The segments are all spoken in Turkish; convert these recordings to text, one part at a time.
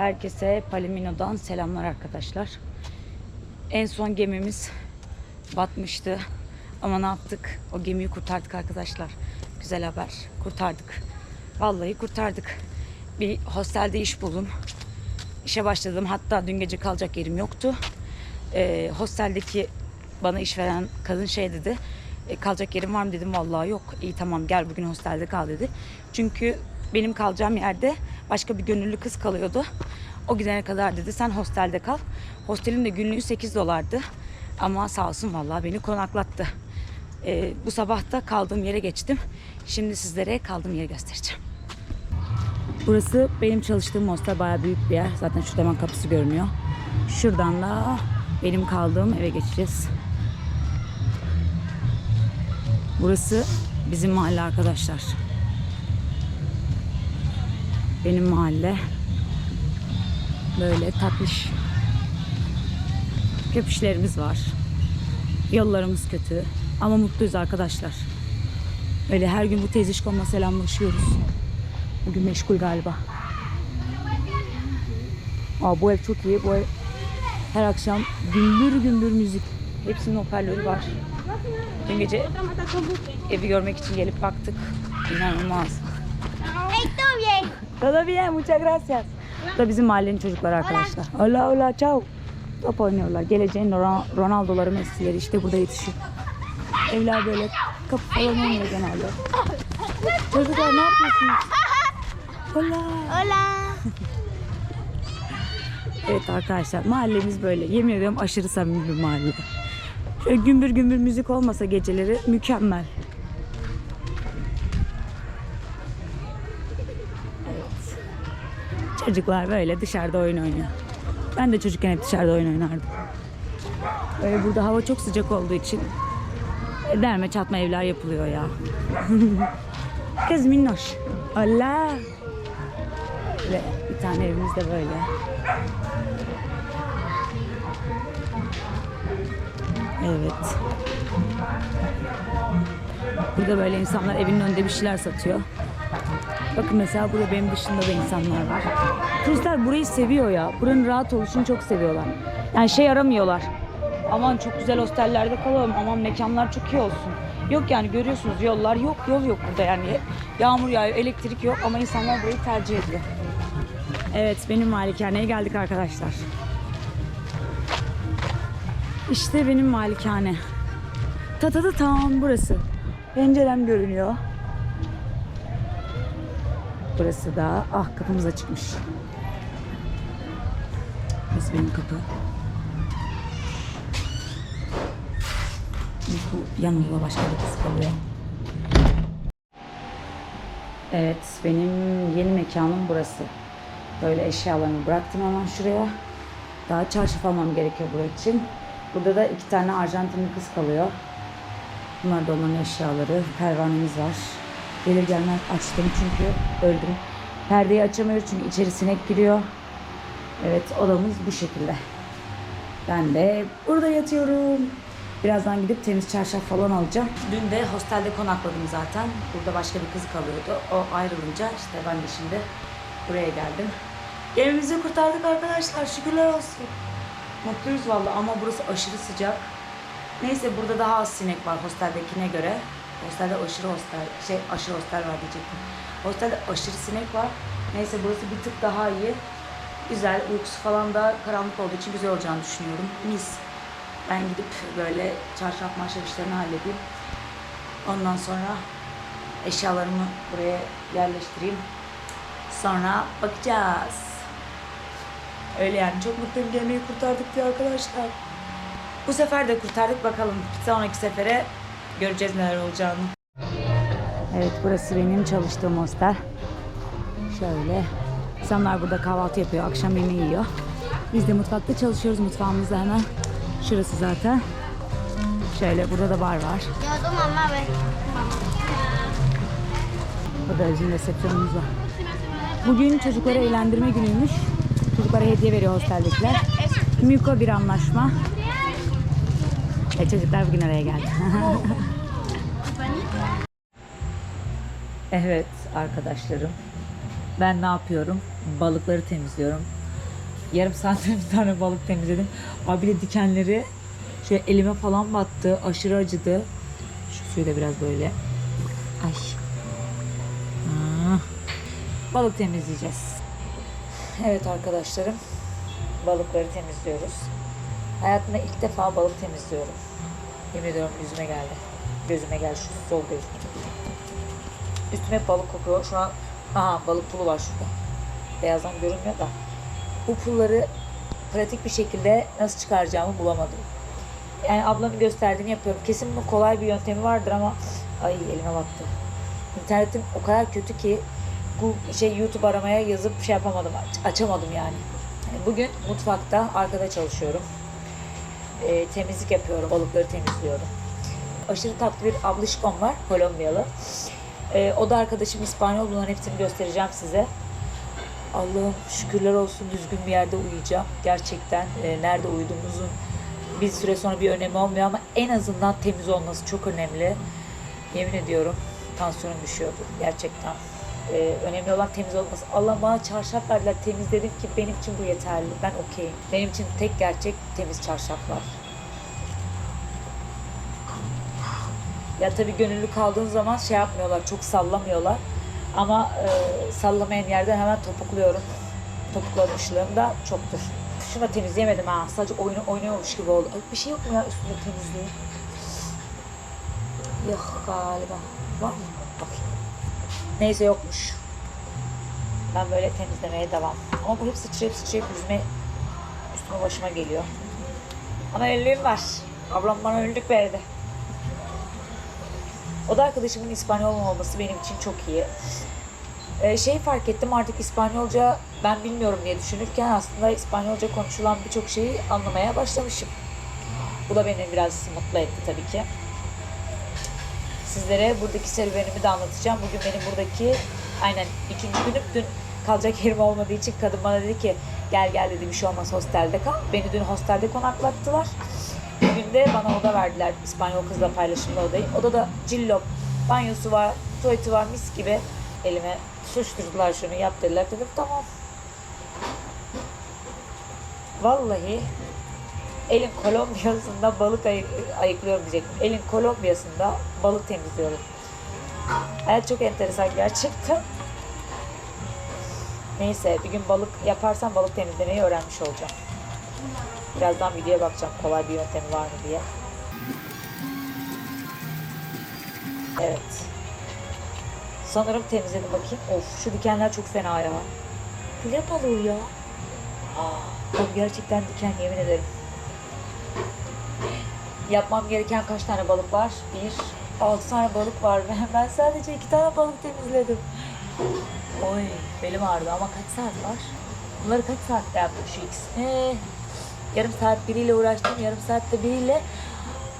Herkese Palomino'dan selamlar arkadaşlar. En son gemimiz batmıştı. Ama ne yaptık? O gemiyi kurtardık arkadaşlar. Güzel haber. Kurtardık. Vallahi kurtardık. Bir hostelde iş buldum. İşe başladım. Hatta dün gece kalacak yerim yoktu. Ee, hosteldeki bana iş veren kadın şey dedi. "E, kalacak yerim var mı dedim. Vallahi yok. İyi tamam gel bugün hostelde kal dedi. Çünkü benim kalacağım yerde başka bir gönüllü kız kalıyordu. O gidene kadar dedi sen hostelde kal. Hostelin de günlüğü 8 dolardı. Ama sağ olsun vallahi beni konaklattı. Ee, bu sabah da kaldığım yere geçtim. Şimdi sizlere kaldığım yeri göstereceğim. Burası benim çalıştığım hostel bayağı büyük bir yer. Zaten şurada hemen kapısı görünüyor. Şuradan da benim kaldığım eve geçeceğiz. Burası bizim mahalle arkadaşlar. Benim mahalle. Böyle tatlış köpüşlerimiz var. Yollarımız kötü ama mutluyuz arkadaşlar. Öyle her gün bu teyzişkomla selamlaşıyoruz. Bugün meşgul galiba. Aa, bu ev çok iyi. Bu ev her akşam gümbür gümbür müzik. Hepsinin hoparlörü var. Dün gece evi görmek için gelip baktık. İnanılmaz. Bien. Todo bien, muchas gracias. Bu da bizim mahallenin çocukları arkadaşlar. Hola hola ciao. Top oynuyorlar. Geleceğin Ron- Ronaldo'ları, Messi'leri işte burada yetişiyor. Evler böyle kapı falan olmuyor genelde. Çocuklar ne yapıyorsunuz? Hola. Hola. Evet arkadaşlar mahallemiz böyle. Yemin ediyorum aşırı samimi bir mahalle. Şöyle gümbür gümbür müzik olmasa geceleri mükemmel. Çocuklar böyle dışarıda oyun oynuyor. Ben de çocukken hep dışarıda oyun oynardım. Böyle burada hava çok sıcak olduğu için derme çatma evler yapılıyor ya. Kız minnoş. Allah. Ve bir tane evimiz de böyle. Evet. Burada böyle insanlar evinin önünde bir şeyler satıyor. Bakın mesela burada benim dışında da insanlar var. Turistler burayı seviyor ya. Buranın rahat oluşunu çok seviyorlar. Yani şey aramıyorlar. Aman çok güzel hostellerde kalalım. Aman mekanlar çok iyi olsun. Yok yani görüyorsunuz yollar yok. Yol yok burada yani. Yağmur yağıyor, elektrik yok ama insanlar burayı tercih ediyor. Evet benim malikaneye geldik arkadaşlar. İşte benim malikane. Ta ta ta tam burası. Pencerem görünüyor. Burası da ah kapımız açıkmış. Burası benim kapı. Bu yanımda başka bir kız kalıyor. Evet benim yeni mekanım burası. Böyle eşyalarımı bıraktım hemen şuraya. Daha çarşaf almam gerekiyor buraya için. Burada da iki tane Arjantinli kız kalıyor. Bunlar da onların eşyaları. Pervanemiz var. Gelir gelmez açtım çünkü öldüm. Perdeyi açamıyoruz çünkü içeri sinek giriyor. Evet odamız bu şekilde. Ben de burada yatıyorum. Birazdan gidip temiz çarşaf falan alacağım. Dün de hostelde konakladım zaten. Burada başka bir kız kalıyordu. O ayrılınca işte ben de şimdi buraya geldim. Evimizi kurtardık arkadaşlar. Şükürler olsun. Mutluyuz valla ama burası aşırı sıcak. Neyse burada daha az sinek var hosteldekine göre. Hostelde aşırı hostel, şey aşırı hostel var diyecektim. Hostelde aşırı sinek var. Neyse burası bir tık daha iyi. Güzel, uykusu falan da karanlık olduğu için güzel olacağını düşünüyorum. Mis. Ben gidip böyle çarşaf marşaf işlerini halledeyim. Ondan sonra eşyalarımı buraya yerleştireyim. Sonra bakacağız. Öyle yani çok mutluyum gemiyi kurtardık diye arkadaşlar. Bu sefer de kurtardık bakalım. Sonraki sefere göreceğiz neler olacağını. Evet burası benim çalıştığım hostel. Şöyle. İnsanlar burada kahvaltı yapıyor, akşam yemeği yiyor. Biz de mutfakta çalışıyoruz. Mutfağımızda hemen şurası zaten. Şöyle burada da bar var. Burada bizim resepsiyonumuz var. Bugün çocukları eğlendirme günüymüş. Çocuklara hediye veriyor hosteldekiler. Miko bir anlaşma. E çocuklar bugün araya geldi. evet arkadaşlarım. Ben ne yapıyorum? Balıkları temizliyorum. yarım saatte bir tane balık temizledim. Abi de dikenleri şöyle elime falan battı. Aşırı acıdı. Şu suyu da biraz böyle. Ay. Ah. Balık temizleyeceğiz. Evet arkadaşlarım. Balıkları temizliyoruz. Hayatımda ilk defa balık temizliyorum. Yemin ediyorum yüzüme geldi. Gözüme geldi şu sol gözüm. Üstüme balık kokuyor. Şu an aha balık pulu var şurada. Beyazdan görünmüyor da. Bu pulları pratik bir şekilde nasıl çıkaracağımı bulamadım. Yani ablamın gösterdiğini yapıyorum. Kesin bunun kolay bir yöntemi vardır ama ay elime battı. İnternetim o kadar kötü ki bu şey YouTube aramaya yazıp şey yapamadım. aç- açamadım yani. Yani Bugün mutfakta arkada çalışıyorum. Ee, temizlik yapıyorum. Balıkları temizliyorum. Aşırı tatlı bir ablişkom var. Kolombiyalı. Ee, o da arkadaşım İspanyol. Bunların hepsini göstereceğim size. Allah'ım şükürler olsun düzgün bir yerde uyuyacağım. Gerçekten e, nerede uyuduğumuzun bir süre sonra bir önemi olmuyor ama en azından temiz olması çok önemli. Yemin ediyorum tansiyonum düşüyordu gerçekten. Ee, önemli olan temiz olması. Allah bana çarşaf verdiler temiz dedim ki benim için bu yeterli. Ben okeyim. Benim için tek gerçek temiz çarşaflar. Ya tabii gönüllü kaldığın zaman şey yapmıyorlar, çok sallamıyorlar. Ama e, sallamayan yerden hemen topukluyorum. Topuklamışlığım da çoktur. Şunu da temizleyemedim ha. Sadece oyunu oynuyormuş gibi oldu. Ay, bir şey yok mu ya üstünde temizliği? Yok galiba. Var mı? Bakayım. Neyse yokmuş. Ben böyle temizlemeye devam. Ama bu hep sıçrayıp sıçrayıp yüzüme üstüme başıma geliyor. Ama önlüğüm var. Ablam bana önlük verdi. O da arkadaşımın İspanyol olması benim için çok iyi. Ee, şey fark ettim artık İspanyolca ben bilmiyorum diye düşünürken aslında İspanyolca konuşulan birçok şeyi anlamaya başlamışım. Bu da beni biraz mutlu etti tabii ki. Sizlere buradaki serüvenimi de anlatacağım. Bugün benim buradaki aynen ikinci günüm. Dün kalacak yerim olmadığı için kadın bana dedi ki gel gel dedi bir şey olmaz hostelde kal. Beni dün hostelde konaklattılar. Bugün de bana oda verdiler. İspanyol kızla paylaşımlı odayı. Odada cillop, banyosu var, tuvaleti var mis gibi. Elime suçturdular şunu yap dediler. Dedim tamam. Vallahi elin Kolombiyasında balık ayı- ayıklıyorum diyecektim. Elin Kolombiyasında balık temizliyorum. Evet çok enteresan gerçekten. Neyse bir gün balık yaparsam balık temizlemeyi öğrenmiş olacağım. Birazdan videoya bakacağım kolay bir yöntemi var mı diye. Evet. Sanırım temizledim bakayım. Of şu dikenler çok fena ya. File balığı ya. Oğlum gerçekten diken yemin ederim. Yapmam gereken kaç tane balık var? Bir, altı tane balık var. Ben, ben sadece iki tane balık temizledim. Oy belim ağrıdı ama kaç saat var? Bunları kaç saatte yaptım şu ikisini? Yarım saat biriyle uğraştım. Yarım saatte biriyle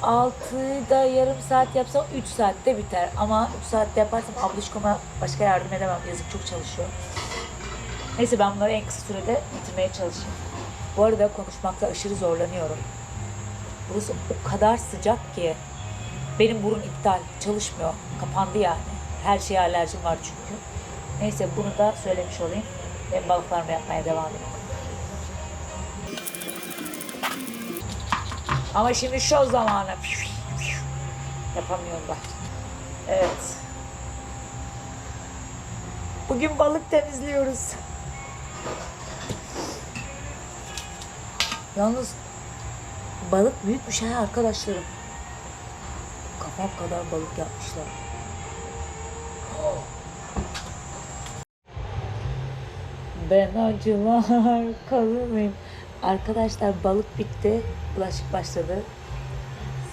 altıda yarım saat yapsam 3 saatte biter. Ama 3 saatte yaparsam abluşkoma başka yardım edemem. Yazık çok çalışıyor. Neyse ben bunları en kısa sürede bitirmeye çalışayım. Bu arada konuşmakta aşırı zorlanıyorum. Burası o kadar sıcak ki benim burun iptal, çalışmıyor. Kapandı yani. Her şeye alerjim var çünkü. Neyse bunu da söylemiş olayım. Ben balıklarımı yapmaya devam edeyim. Ama şimdi şu zamanı yapamıyorum bak. Evet. Bugün balık temizliyoruz. Yalnız balık büyükmüş ha arkadaşlarım. Kafam kadar balık yapmışlar. Ben acılar kalırım. Arkadaşlar balık bitti. Bulaşık başladı.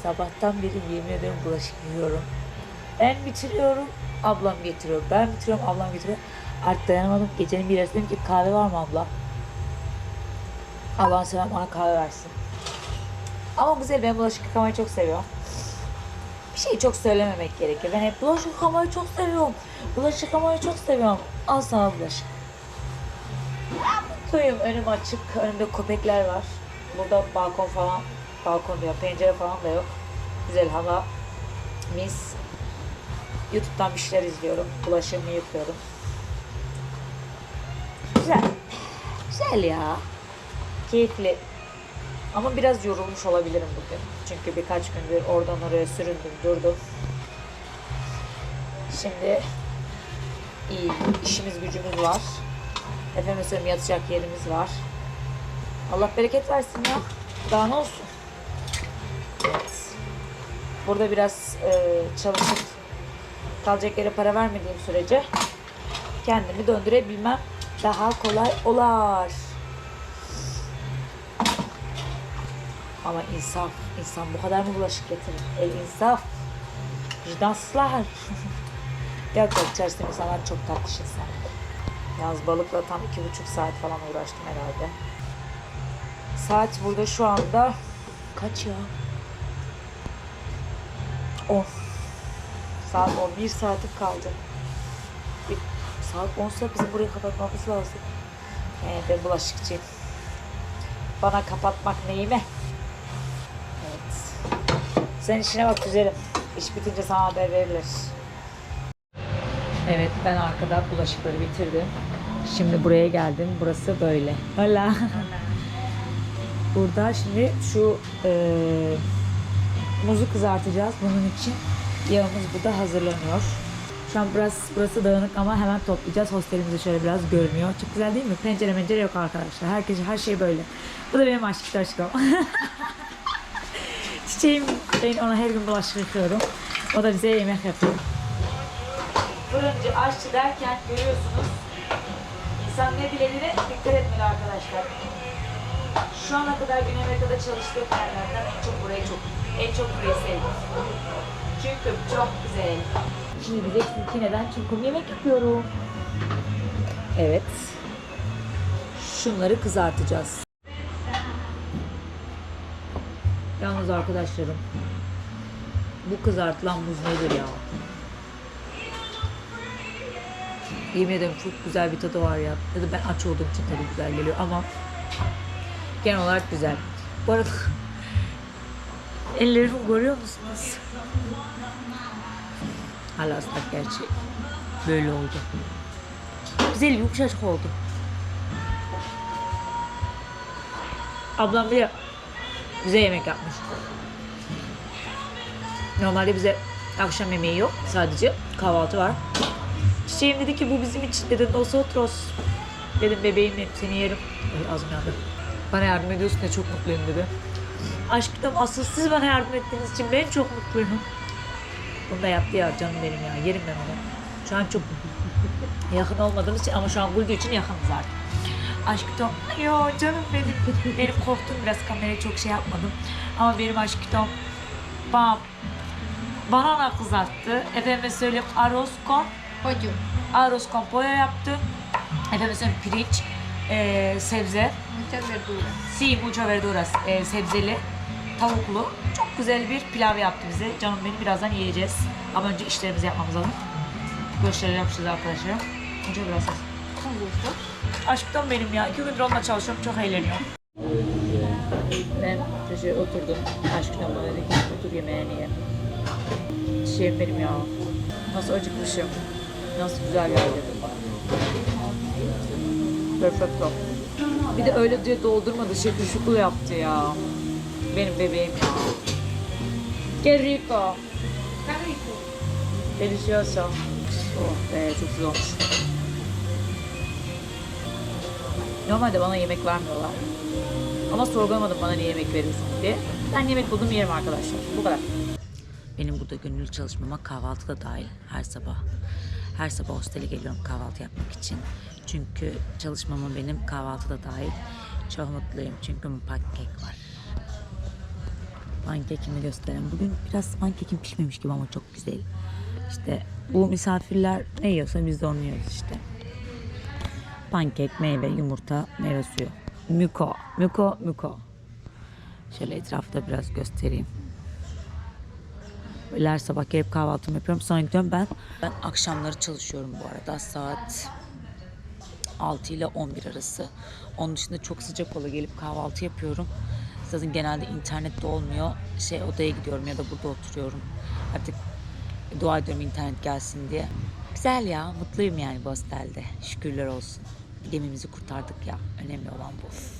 Sabahtan beri yemin ediyorum bulaşık yiyorum. Ben bitiriyorum. Ablam getiriyor. Ben bitiriyorum. Ablam getiriyor. Artık dayanamadım. Gecenin bir dedim ki kahve var mı abla? Allah'ın seven bana kahve versin. Ama güzel ben bulaşık yıkamayı çok seviyorum. Bir şeyi çok söylememek gerekir. Ben hep bulaşık yıkamayı çok seviyorum. Bulaşık yıkamayı çok seviyorum. Al sana bulaşık. Mutluyum. Önüm açık. Önümde köpekler var. Burada balkon falan, balkon diyor, pencere falan da yok. Güzel hava, mis. YouTube'dan bir şeyler izliyorum. Bulaşığımı yıkıyorum. Güzel. Güzel ya. Keyifli. Ama biraz yorulmuş olabilirim bugün. Çünkü birkaç gündür oradan oraya süründüm, durdum. Şimdi iyi işimiz gücümüz var. Efendim söyleyeyim yatacak yerimiz var. Allah bereket versin ya. Daha ne olsun? Evet. Burada biraz e, çalışıp kalacak yere para vermediğim sürece kendimi döndürebilmem daha kolay olar. Ama insaf, insan bu kadar mı bulaşık getirir? El insaf. Vicdansızlar. Yok içerisinde insanlar çok tatlı insan. Yalnız balıkla tam iki buçuk saat falan uğraştım herhalde. Saat burada şu anda kaç ya? 10. Saat 11 saati kaldı. Bir, saat 10'sa bizim burayı kapatmamız lazım. Yani ben bulaşıkçıyım. Bana kapatmak neyime? Sen işine bak güzelim. İş bitince sana haber verilir. Evet ben arkada bulaşıkları bitirdim. Şimdi buraya geldim. Burası böyle. Hola. Burada şimdi şu eee muzu kızartacağız. Bunun için yağımız burada hazırlanıyor. Şu an burası, burası dağınık ama hemen toplayacağız. Hostelimiz şöyle biraz görünüyor. Çok güzel değil mi? Pencere mencere yok arkadaşlar. Herkes her şey böyle. Bu da benim aşkım aşkım. Çiçeğim ben ona her gün bulaşık yıkıyorum. O da bize yemek yapıyor. Fırıncı, aşçı derken görüyorsunuz insan ne dilediğine dikkat etmeli arkadaşlar. Şu ana kadar Güney Amerika'da çalıştığım yerlerden en çok burayı çok, en çok burayı sevdim. Çünkü çok güzel. Şimdi diyeceksiniz ki neden? Çünkü yemek yapıyorum. Evet. Şunları kızartacağız. Yalnız arkadaşlarım bu kızartılan buz nedir ya? Yemin ederim çok güzel bir tadı var ya. Ya da ben aç olduğum için tadı güzel geliyor ama genel olarak güzel. Bu arada ellerimi görüyor musunuz? Hala ıslak gerçi. Böyle oldu. Güzel yumuşacık oldu. Ablam bir bize yemek yapmış. Normalde bize akşam yemeği yok. Sadece kahvaltı var. Çiçeğim dedi ki bu bizim için dedi nosotros. Dedim bebeğim benim seni yerim. Ay ağzım yandı. Bana yardım ediyorsun da çok mutluyum dedi. Aşkım asıl siz bana yardım ettiğiniz için ben çok mutluyum. Bunu da yaptı ya canım benim ya. Yerim ben onu. Şu an çok yakın olmadığımız için ama şu an güldüğü için yakınız artık. Aşkım, yo canım benim. Benim korktum biraz kamerayı çok şey yapmadım. Ama benim aşkım bana banana kızarttı. Efendime söyleyeyim arroz con Pollo. arroz con pollo yaptı. Efendime söyleyeyim pirinç, eee, sebze, Muchas verduras. si mucho verduras, eee, sebzeli, tavuklu. Çok güzel bir pilav yaptı bize. Canım benim birazdan yiyeceğiz. Ama önce işlerimizi yapmamız lazım. Göstereceğim size arkadaşlar. Muchas gracias. Con gusto. Aşktan benim ya. İki gündür onunla çalışıyorum. Çok eğleniyorum. Ben köşeye oturdum. Aşktan bana dedi ki otur yemeğini ye. Şey benim ya. Nasıl acıkmışım. Nasıl güzel dedim. Perfecto. Bir de öyle diye doldurmadı. Şekil şuklu yaptı ya. Benim bebeğim ya. Qué rico. Delicioso. Oh be çok güzel olmuş. Normalde bana yemek vermiyorlar. Ama sorgulamadım bana niye yemek veriyorsun diye. Ben yemek buldum yerim arkadaşlar. Bu kadar. Benim burada gönüllü çalışmama kahvaltı da dahil her sabah. Her sabah hostele geliyorum kahvaltı yapmak için. Çünkü çalışmama benim kahvaltı da dahil. Çok mutluyum çünkü pankek var. Pankekimi göstereyim. Bugün biraz pankekim pişmemiş gibi ama çok güzel. İşte bu misafirler ne yiyorsa biz de onu yiyoruz işte. Pankek, meyve, yumurta, meyve suyu. Müko, müko, müko. Şöyle etrafta biraz göstereyim. Böyle her sabah gelip kahvaltımı yapıyorum. Sonra gidiyorum ben. Ben akşamları çalışıyorum bu arada. Saat 6 ile 11 arası. Onun dışında çok sıcak ola gelip kahvaltı yapıyorum. Zaten genelde internette olmuyor. Şey odaya gidiyorum ya da burada oturuyorum. Artık dua ediyorum internet gelsin diye. Güzel ya, mutluyum yani bu hostelde. Şükürler olsun. Gemimizi kurtardık ya. Önemli olan bu.